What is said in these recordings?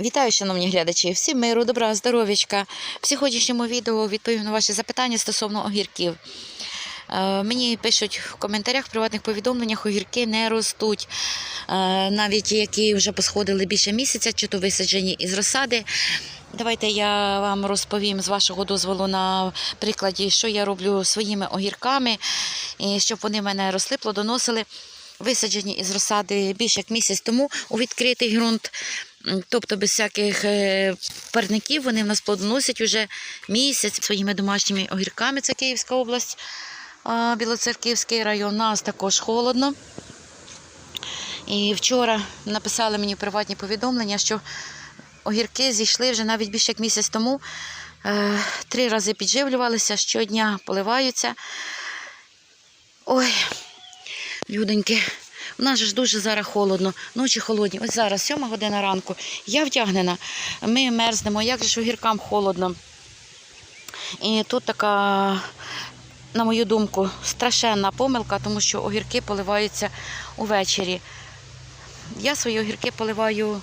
Вітаю, шановні глядачі! Всім миру, добра, здоров'ячка. В сьогоднішньому відео відповім на ваші запитання стосовно огірків. Е, Мені пишуть в коментарях, в приватних повідомленнях, огірки не ростуть. Е, Навіть які вже посходили більше місяця, чи то висаджені із розсади. Давайте я вам розповім з вашого дозволу на прикладі, що я роблю своїми огірками, і щоб вони мене росли, плодоносили. Висаджені із розсади більше як місяць тому у відкритий ґрунт. Тобто без всяких е, парників вони в нас плодоносять вже місяць своїми домашніми огірками. Це Київська область, Білоцерківський район. У нас також холодно. І вчора написали мені приватні повідомлення, що огірки зійшли вже навіть більше як місяць тому. Е, Три рази підживлювалися, щодня поливаються. Ой, людоньки, у нас ж дуже зараз холодно, ночі холодні. Ось зараз, сьома година ранку. Я вдягнена, ми мерзнемо, як же ж огіркам холодно. І тут така, на мою думку, страшенна помилка, тому що огірки поливаються увечері. Я свої огірки поливаю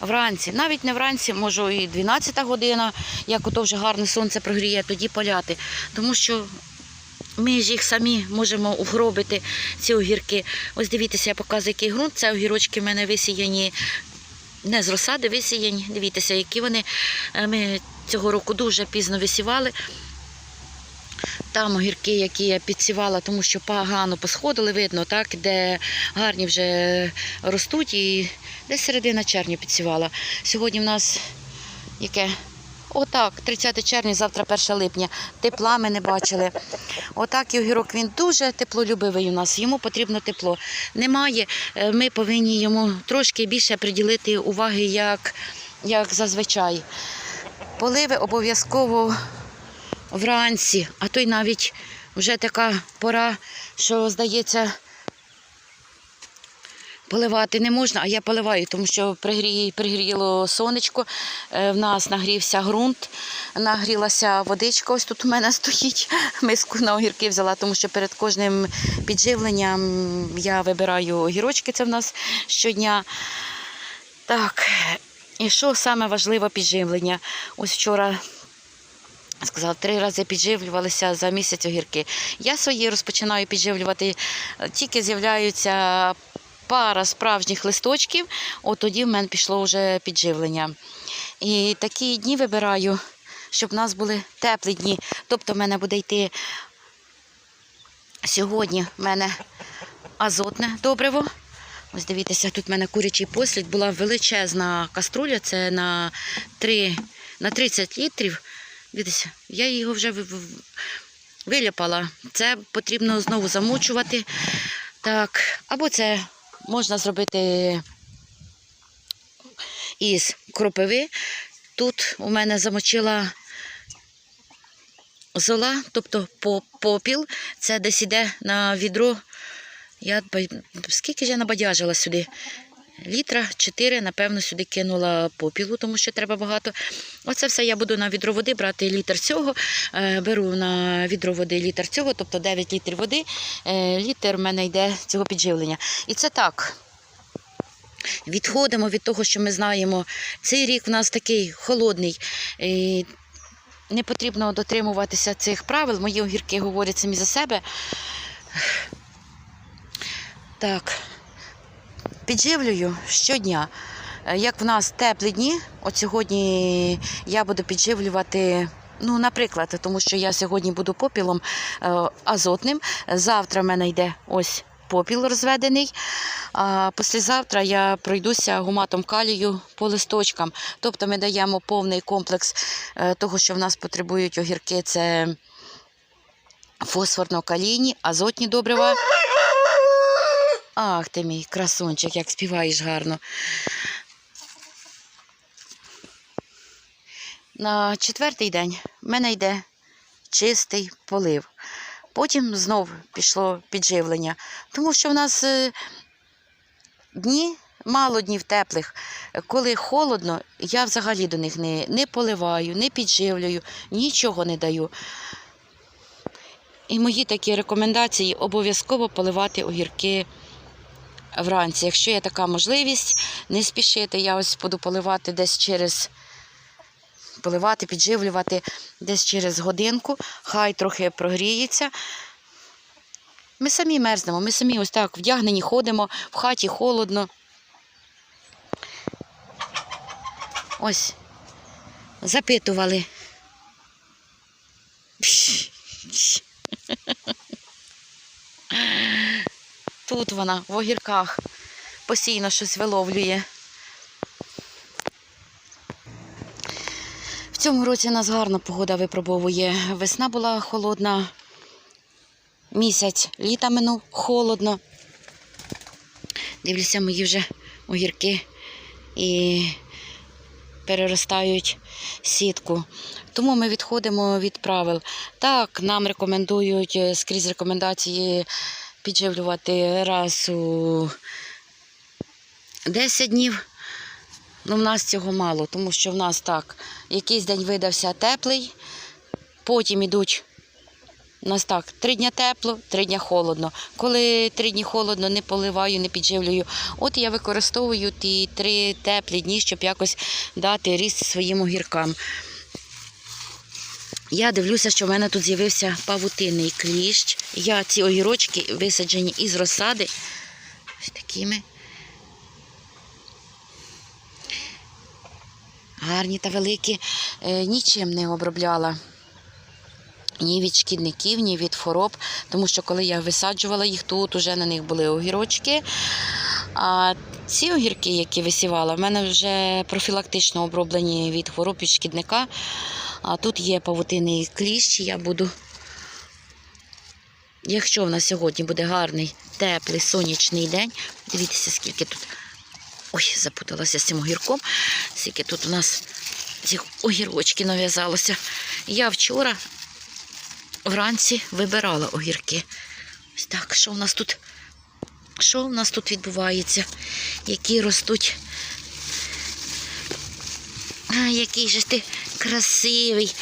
вранці. Навіть не вранці, можу і 12 година, як ото вже гарне сонце прогріє, тоді поляти. Тому що ми ж їх самі можемо угробити, ці огірки. Ось дивіться, я показую, який ґрунт. Це огірочки в мене висіяні не з розсади, висіяні. Дивіться, які вони. Е, Ми цього року дуже пізно висівали. Там огірки, які я підсівала, тому що погано посходили, видно, так, де гарні вже ростуть, і десь середина червня підсівала. Сьогодні в нас яке? Отак, 30 червня, завтра 1 липня. Тепла ми не бачили. Отак і огірок він дуже теплолюбивий у нас. Йому потрібно тепло. Немає. е, Ми повинні йому трошки більше приділити уваги, як, як зазвичай. Поливи обов'язково вранці, а то й навіть вже така пора, що здається. Поливати не можна, а я поливаю, тому що пригрі... пригріло сонечко, е, в нас нагрівся ґрунт, нагрілася водичка. Ось тут у мене стоїть. Миску на огірки взяла, тому що перед кожним підживленням я вибираю огірочки, це в нас щодня. Так, і що саме важливе підживлення? Ось вчора сказав, три рази підживлювалися за місяць огірки. Я свої розпочинаю підживлювати, тільки з'являються пара справжніх листочків, от тоді в мене пішло вже підживлення. І такі дні вибираю, щоб в нас були теплі дні. Тобто в мене буде йти сьогодні в мене азотне добриво. Ось дивіться, тут в мене курячий послід, була величезна каструля, це на 3, на 30 літрів. Дивіться, я його вже ви- ви- виляпала. Це потрібно знову замочувати. Так, або це можна зробити із кропиви. Тут у мене замочила зола, тобто попіл. Це десь іде на відро. Я скільки ж я набадяжила сюди? Літра 4, напевно, сюди кинула попілу, тому що треба багато. Оце все я буду на відро води брати літр цього. Е, Беру на відро води літр цього, тобто 9 літрів води. Е, Літр в мене йде цього підживлення. І це так. Відходимо від того, що ми знаємо. Цей рік в нас такий холодний. І не потрібно дотримуватися цих правил. Мої огірки говорять самі за себе. Так, підживлюю щодня. Е, Як в нас теплі дні, от сьогодні я буду підживлювати. Ну, наприклад, тому що я сьогодні буду попілом е, азотним. Завтра в мене йде ось попіл розведений. А післязавтра я пройдуся гуматом калію по листочкам. Тобто ми даємо повний комплекс е, того, що в нас потребують огірки. Це фосфорно-калійні, азотні добрива. Ах ти мій красунчик, як співаєш гарно. На четвертий день в мене йде чистий полив. Потім знов пішло підживлення. Тому що в нас е, дні, мало днів теплих. Коли холодно, я взагалі до них не, не поливаю, не підживлюю, нічого не даю. І мої такі рекомендації обов'язково поливати огірки вранці. Якщо є така можливість, не спішити. Я ось буду поливати десь через поливати, підживлювати десь через годинку. Хай трохи прогріється. Ми самі мерзнемо, ми самі ось так вдягнені ходимо, в хаті холодно. Ось, запитували. Тут вона, в огірках, постійно щось виловлює. В цьому році у нас гарна погода випробовує. Весна була холодна, місяць літа минув холодно. Дивлюся, мої вже огірки і переростають сітку. Тому ми відходимо від правил. Так, нам рекомендують е, скрізь рекомендації підживлювати раз у 10 днів. Ну, в нас цього мало, тому що в нас так, якийсь день видався теплий, потім ідуть. У нас так, три дня тепло, три дня холодно. Коли три дні холодно, не поливаю, не підживлюю. От я використовую ті три теплі дні, щоб якось дати ріст своїм огіркам. Я дивлюся, що в мене тут з'явився павутинний кліщ. Я ці огірочки висаджені із розсади. Ось такими. Гарні та великі. Е, нічим не обробляла. Ні від шкідників, ні від хвороб, тому що коли я висаджувала їх, тут уже на них були огірочки. А ці огірки, які висівала, в мене вже профілактично оброблені від хвороб від шкідника. А тут є павутинний кліщ, я буду. Якщо в нас сьогодні буде гарний, теплий, сонячний день, дивіться, скільки тут. Ой, запуталася з цим огірком, скільки тут у нас цих огірочки нав'язалося. Я вчора вранці вибирала огірки. Ось так, що в нас тут? Що в нас тут відбувається? Які ростуть? А, який же ти красивий.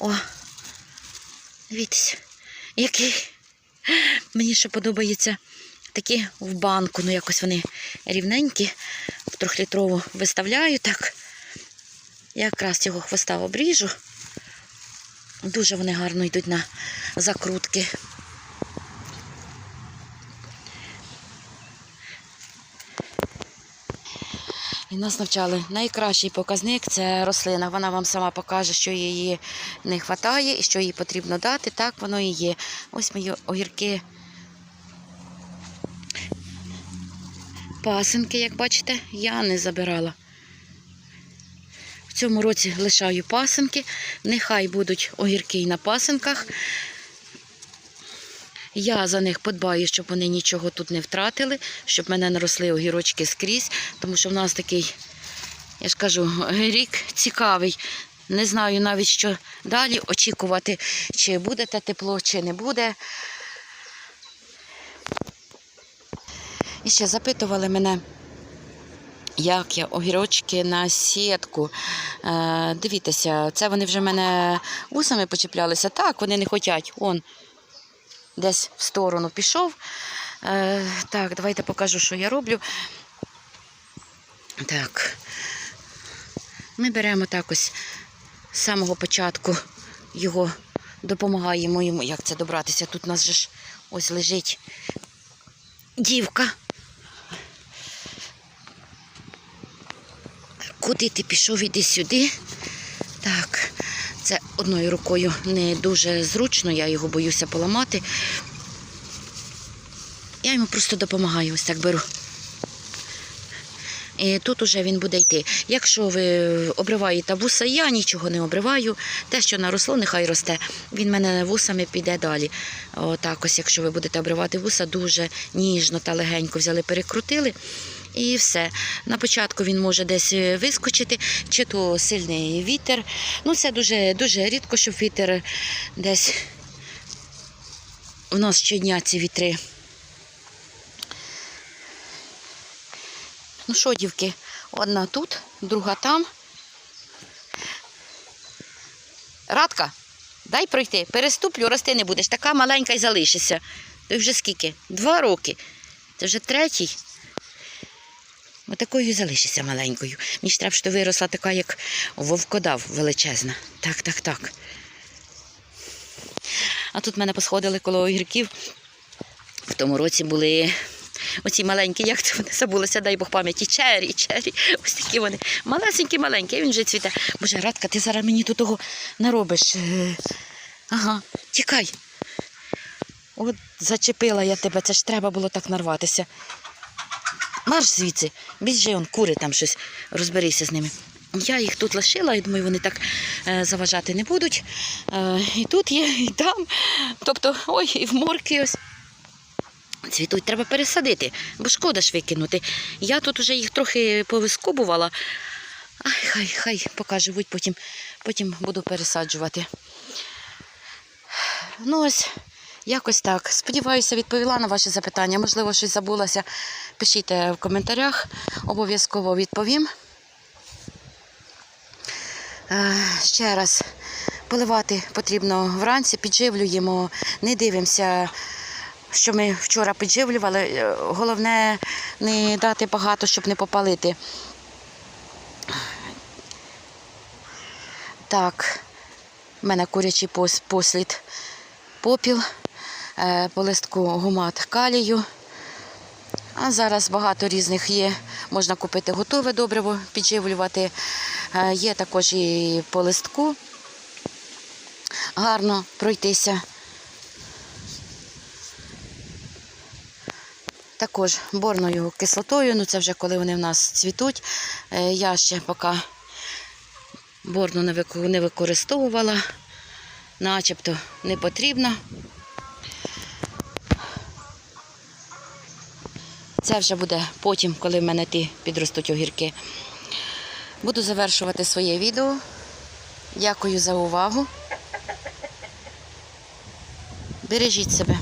О, дивіться, який. Мені ще подобається такі в банку, ну якось вони рівненькі, в трьохлітрову виставляю так. Я якраз цього хвоста обріжу. Дуже вони гарно йдуть на закрутки. Нас навчали найкращий показник це рослина. Вона вам сама покаже, що її не вистачає і що їй потрібно дати. Так воно і є. Ось мої огірки. Пасинки, як бачите, я не забирала. В цьому році лишаю пасинки. Нехай будуть огірки і на пасинках. Я за них подбаю, щоб вони нічого тут не втратили, щоб мене наросли огірочки скрізь, тому що в нас такий, я ж кажу, рік цікавий. Не знаю навіть, що далі очікувати, чи буде те тепло, чи не буде. І ще запитували мене, як я огірочки на сітку. Е, дивіться, це вони вже в мене усами почіплялися. Так, вони не хочуть. Он десь в сторону пішов. Е, так, давайте покажу, що я роблю. Так. Ми беремо так ось з самого початку його допомагаємо йому. Як це добратися? Тут у нас же ж ось лежить дівка. Куди ти пішов, іди сюди. Одною рукою не дуже зручно, я його боюся поламати. Я йому просто допомагаю, ось так беру. І тут уже він буде йти. Якщо ви обриваєте вуса, я нічого не обриваю. Те, що наросло, нехай росте. Він мене вусами піде далі. Отак ось, якщо ви будете обривати вуса, дуже ніжно та легенько взяли, перекрутили. І все. На початку він може десь вискочити, чи то сильний вітер. Ну, це дуже, дуже рідко, щоб вітер десь у нас щодня ці вітри. Ну що, дівки, одна тут, друга там. Радка, дай пройти. Переступлю, рости не будеш. Така маленька й залишишся. То вже скільки? Два роки. Це вже третій. Отакою залишися маленькою. Мені ж треба, щоб виросла така, як вовкодав величезна. Так, так, так. А тут мене посходили коло огірків. В тому році були оці маленькі, як це вони забулися, дай Бог пам'яті, чері, чері. Ось такі вони. Малесенькі, маленькі, а він вже цвіте. Боже, Радка, ти зараз мені тут того наробиш. Е, Ага, тікай. От зачепила я тебе, це ж треба було так нарватися. Марш звідси, біжи, он кури там щось, розберися з ними. Я їх тут лишила, і думаю, вони так е, заважати не будуть. Е, і тут є, і там. Тобто, ой, і в морки ось. Цвітуть треба пересадити, бо шкода ж викинути. Я тут вже їх трохи повискубувала. Ай, хай, хай поки живуть, потім, потім буду пересаджувати. Ну ось, якось так. Сподіваюся, відповіла на ваші запитання. Можливо, щось забулося. Пишіть в коментарях, обов'язково відповім. Е, Ще раз, поливати потрібно вранці, підживлюємо, не дивимося, що ми вчора підживлювали. Е, Головне не дати багато, щоб не попалити. Так, в мене курячий послід попіл, е, по листку гумат калію. А зараз багато різних є. Можна купити готове добриво, підживлювати. Е, Є також і по листку. Гарно пройтися. Також борною кислотою, ну це вже коли вони в нас цвітуть. Е, Я ще поки борну не використовувала, начебто не потрібно. Це вже буде потім, коли в мене ті підростуть огірки. Буду завершувати своє відео. Дякую за увагу. Бережіть себе.